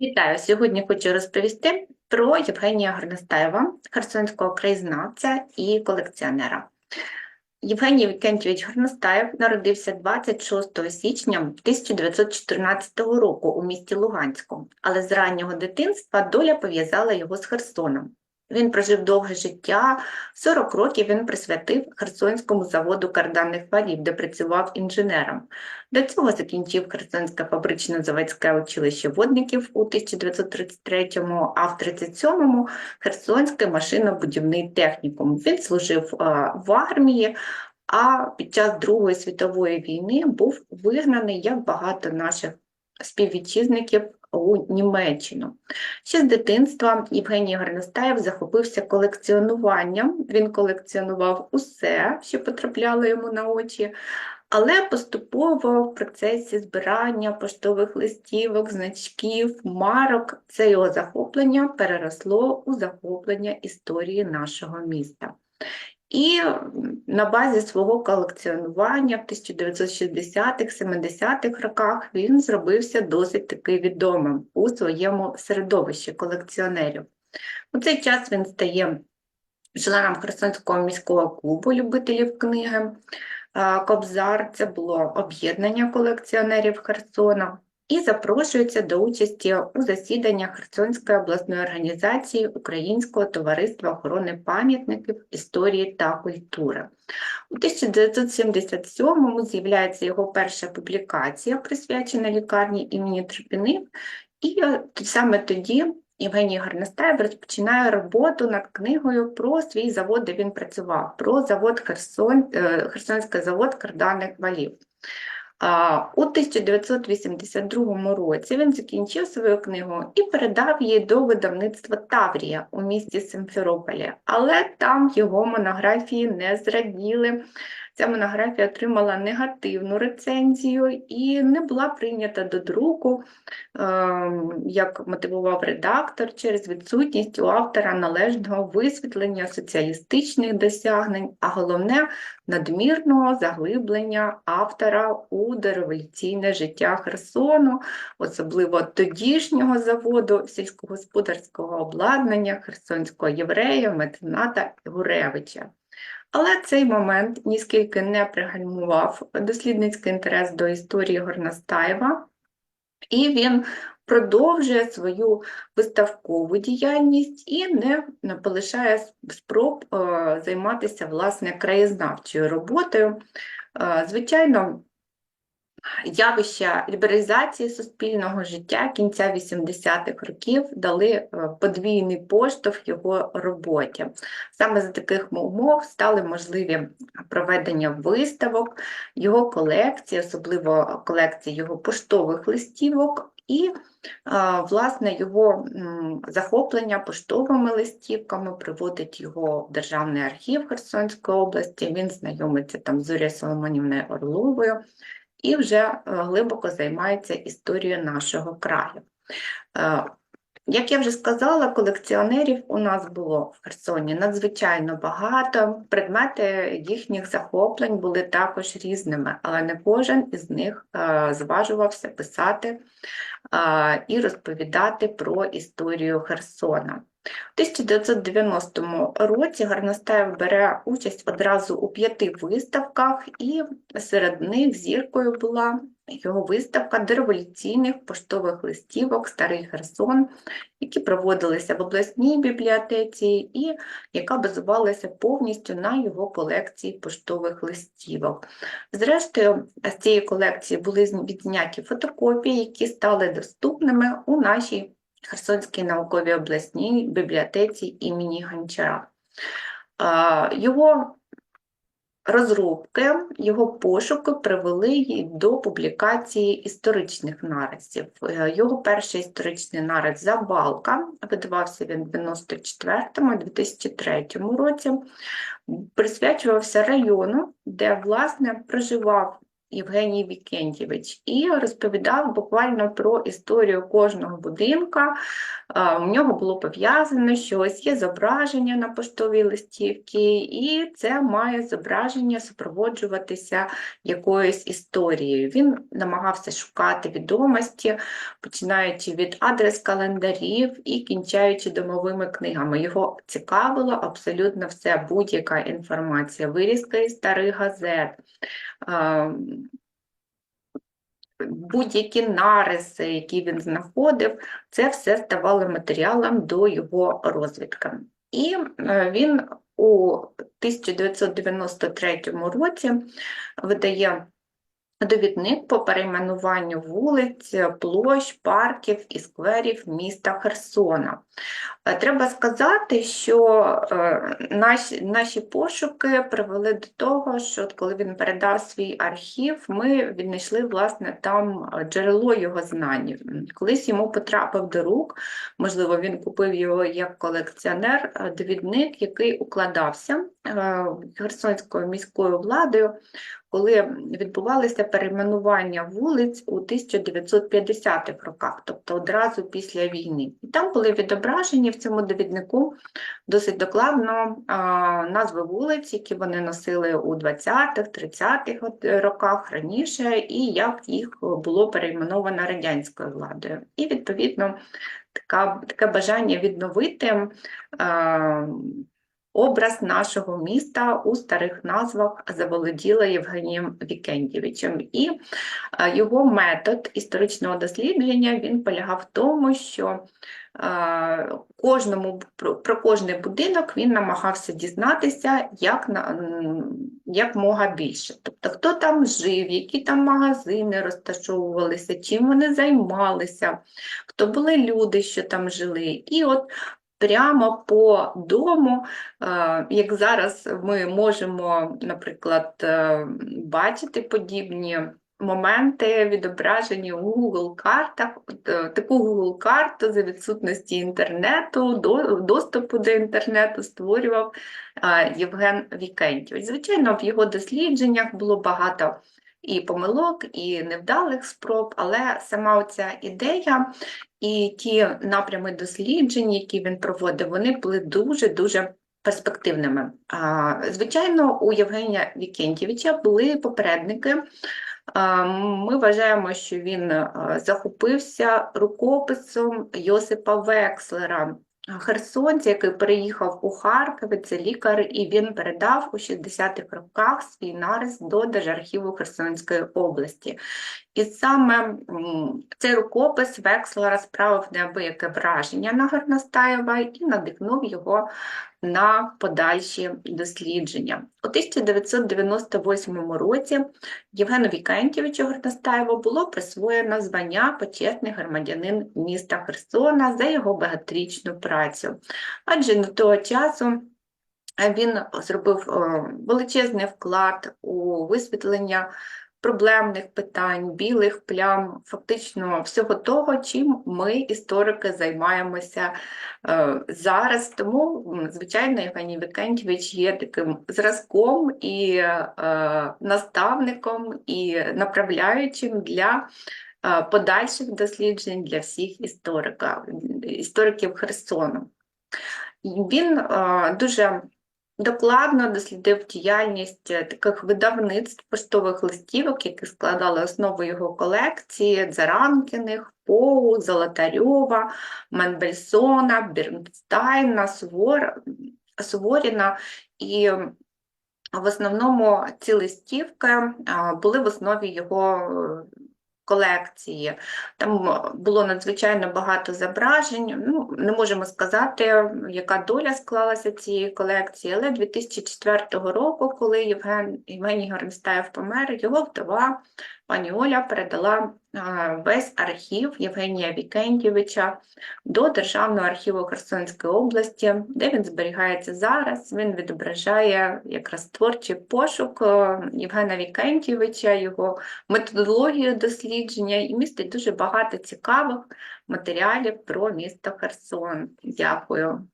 Вітаю! Сьогодні хочу розповісти про Євгенія Горностаєва, херсонського краєзнавця і колекціонера. Євгеній Вікентьович Горностаєв народився 26 січня 1914 року у місті Луганську, але з раннього дитинства доля пов'язала його з Херсоном. Він прожив довге життя, 40 років він присвятив Херсонському заводу карданних валів, де працював інженером. До цього закінчив Херсонське фабрично-заводське училище водників у 1933-му, а в 1937-му Херсонський машинобудівний технікум. Він служив а, в армії, а під час Другої світової війни був вигнаний, як багато наших співвітчизників, у Німеччину. Ще з дитинства Євгеній Горностаєв захопився колекціонуванням. Він колекціонував усе, що потрапляло йому на очі, але поступово в процесі збирання поштових листівок, значків, марок це його захоплення переросло у захоплення історії нашого міста. І на базі свого колекціонування в 1960-70-х роках він зробився досить таки відомим у своєму середовищі колекціонерів. У цей час він стає членом Херсонського міського клубу любителів книги Кобзар. Це було об'єднання колекціонерів Херсона і запрошується до участі у засіданнях Херсонської обласної організації Українського товариства охорони пам'ятників історії та культури. У 1977-му з'являється його перша публікація, присвячена лікарні імені Тропіних, і саме тоді Євгеній Гарнестаєв розпочинає роботу над книгою про свій завод, де він працював, про завод Херсон, е, Херсонський завод карданних валів. У 1982 році він закінчив свою книгу і передав її до видавництва Таврія у місті Симферополі, але там його монографії не зраділи. Ця монографія отримала негативну рецензію і не була прийнята до друку, ем, як мотивував редактор, через відсутність у автора належного висвітлення соціалістичних досягнень, а головне надмірного заглиблення автора у дореволюційне життя Херсону, особливо тодішнього заводу сільськогосподарського обладнання Херсонського єврея, мецената Гуревича. Але цей момент ніскільки не пригальмував дослідницький інтерес до історії Горностаєва, і він продовжує свою виставкову діяльність і не полишає спроб е, займатися власне краєзнавчою роботою. Е, звичайно, Явища лібералізації суспільного життя кінця 80-х років дали е, подвійний поштовх його роботі. Саме за таких умов стали можливі проведення виставок, його колекції, особливо колекції його поштових листівок, і, власне, його захоплення поштовими листівками приводить його в Державний архів Херсонської області. Він знайомиться там з Зорією Соломонівною Орловою і вже е, глибоко займається історією нашого краю. Е, як я вже сказала, колекціонерів у нас було в Херсоні надзвичайно багато. Предмети їхніх захоплень були також різними, але не кожен із них е, зважувався писати і розповідати про історію Херсона. У 1990 році Гарностаєв бере участь одразу у п'яти виставках, і серед них зіркою була його виставка дореволюційних поштових листівок Старий Херсон, які проводилися в обласній бібліотеці, і яка базувалася повністю на його колекції поштових листівок. Зрештою, з цієї колекції були відзняті фотокопії, які стали доступними у нашій Херсонській науковій обласній бібліотеці імені Гончара. Його розробки, його пошуки привели до публікації історичних наразів. Е, його перший історичний нараз Забалка, видавався він в 94-2003 році, присвячувався району, де власне проживав Євгеній Вікентєвич і розповідав буквально про історію кожного будинка. У нього було пов'язано, що ось є зображення на поштовій листівці, і це має зображення супроводжуватися якоюсь історією. Він намагався шукати відомості, починаючи від адрес календарів і кінчаючи домовими книгами. Його цікавило абсолютно все, будь-яка інформація, вирізка із старих газет. Будь-які нариси, які він знаходив, це все ставало матеріалом до його розвідки. І е, він у 1993 році видає довідник по перейменуванню вулиць, площ, парків і скверів міста Херсона. Е, Треба сказати, що е, наші, наші пошуки привели до того, що коли він передав свій архів, ми віднайшли власне там е, джерело його знань. Колись йому потрапив до рук, можливо, він купив його як колекціонер, довідник, який укладався Херсонською міською владою коли відбувалися перейменування вулиць у 1950-х роках, тобто одразу після війни. І там були відображені в цьому довіднику досить докладно а, назви вулиць, які вони носили у 20-х, 30-х роках раніше, і як їх було перейменовано радянською владою. І відповідно така, таке бажання відновити. А, Образ нашого міста у старих назвах заволоділа Євгенієм Вікентєвичем. І е, його метод історичного дослідження він полягав в тому, що е, кожному, про кожний будинок він намагався дізнатися як, як мога більше. Тобто, хто там жив, які там магазини розташовувалися, чим вони займалися, хто були люди, що там жили. І от прямо по дому, е, як зараз ми можемо, наприклад, е, бачити подібні моменти, відображені у Google картах. Е, Таку Google карту за відсутності інтернету, до- доступу до інтернету створював Євген Вікентьович. Звичайно, в його дослідженнях було багато і помилок, і невдалих спроб, але сама оця ідея і ті напрями досліджень, які він проводив, вони були дуже-дуже перспективними. Звичайно, у Євгенія Вікентєвича були попередники. Ми вважаємо, що він захопився рукописом Йосипа Векслера, херсонця, який переїхав у Харків, це лікар, і він передав у 60-х роках свій нарис до Держархіву Херсонської області. І саме цей рукопис Векслера справив неабияке враження на Горностаєва і надихнув його на подальші дослідження. У 1998 році Євгену Вікентєвичу Горностаєву було присвоєно звання почесний громадянин міста Херсона за його багаторічну працю. Адже до того часу він зробив е, величезний вклад у висвітлення проблемних питань, білих плям, фактично всього того, чим ми, історики, займаємося е, зараз. Тому, звичайно, Євгеній Вікентьович є таким зразком і е, наставником, і направляючим для е, подальших досліджень для всіх історика, істориків Херсону. Він дуже Докладно дослідив діяльність е, таких видавництв поштових листівок, які складали основу його колекції: Дзаранкіних, Поу, Золотарьова, Менбельсона, Бірнстайна, Сувор... Суворіна. І в основному ці листівки були в основі його е, колекції. Там е, було надзвичайно багато зображень. Ну, не можемо сказати, яка доля склалася цієї колекції, але 2004 року, коли Євген Євгеній Горнстаєв помер, його вдова пані Оля передала весь архів Євгенія Вікентєвича до Державного архіву Херсонської області, де він зберігається зараз. Він відображає якраз творчий пошук е, Євгена Вікентєвича, його методологію дослідження і містить дуже багато цікавих матеріалів про місто Херсон. Дякую.